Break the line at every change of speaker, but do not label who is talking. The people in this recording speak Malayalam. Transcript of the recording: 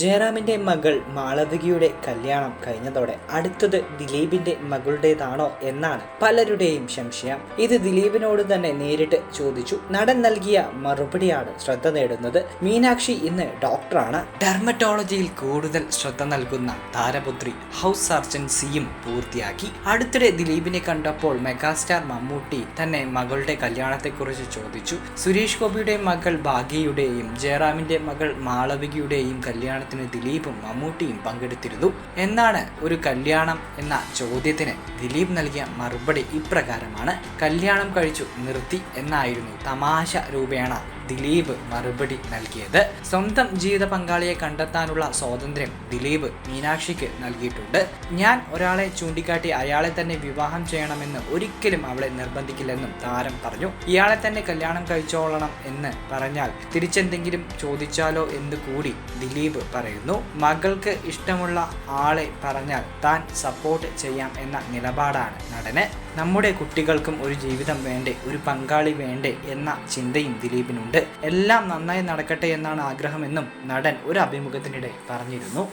ജയറാമിന്റെ മകൾ മാളവികയുടെ കല്യാണം കഴിഞ്ഞതോടെ അടുത്തത് ദിലീപിന്റെ മകളുടേതാണോ എന്നാണ് പലരുടെയും സംശയം. ഇത് ദിലീപിനോട് തന്നെ നേരിട്ട് ചോദിച്ചു. നടൻ നൽകിയ മറുപടിയാണ് ശ്രദ്ധ നേടുന്നത്. മീനാക്ഷി ഇന്ന് ഡോക്ടറാണ്. ഡെർമറ്റോളജിയിൽ കൂടുതൽ ശ്രദ്ധ നൽകുന്ന താരപുത്രി ഹൗസ് സർജൻസിയും പൂർത്തിയാക്കി. അടുത്തിടെ ദിലീപിനെ കണ്ടപ്പോൾ മെഗാസ്റ്റാർ മമ്മൂട്ടി തന്നെ മകളുടെ കല്യാണത്തെക്കുറിച്ച് ചോദിച്ചു. സുരേഷ് ഗോപിയുടെ മകൾ ഭാഗ്യയുടെയും ജയറാമിന്റെ മകൾ മാളവികയുടെയും കല്യാണത്തിന് ദിലീപും മമ്മൂട്ടിയും പങ്കെടുത്തിരുന്നു. എന്നാണ് ഒരു കല്യാണം എന്ന ചോദ്യത്തിന് ദിലീപ് നൽകിയ മറുപടി ഇപ്രകാരമാണ്. കല്യാണം കഴിച്ചു നിർത്തി എന്നായിരുന്നു തമാശ രൂപേണ. ദിലീപ് മറുപടി നൽകിയത്. സ്വന്തം ജീവിത പങ്കാളിയെ കണ്ടെത്താനുള്ള സ്വാതന്ത്ര്യം ദിലീപ് മീനാക്ഷിക്ക് നൽകിയിട്ടുണ്ട്. ഞാൻ ഒരാളെ ചൂണ്ടിക്കാട്ടി അയാളെ തന്നെ വിവാഹം ചെയ്യണമെന്ന് ഒരിക്കലും അവളെ നിർബന്ധിക്കില്ലെന്നും താരം പറഞ്ഞു. ഇയാളെ തന്നെ കല്യാണം കഴിച്ചോളണം എന്ന് പറഞ്ഞാൽ തിരിച്ചെന്തെങ്കിലും ചോദിച്ചാലോ എന്ന് കൂടി ദിലീപ് പറയുന്നു. മകൾക്ക് ഇഷ്ടമുള്ള ആളെ പറഞ്ഞാൽ താൻ സപ്പോർട്ട് ചെയ്യാം എന്ന നിലപാടാണ് നടന്. നമ്മുടെ കുട്ടികൾക്കും ഒരു ജീവിതം വേണ്ടേ ഒരു പങ്കാളി വേണ്ടേ എന്ന ചിന്തയും ദിലീപിനുണ്ട്. എല്ലാം നന്നായി നടക്കട്ടെ എന്നാണ് ആഗ്രഹമെന്നും നടൻ ഒരു അഭിമുഖത്തിനിടെ പറഞ്ഞിരുന്നു.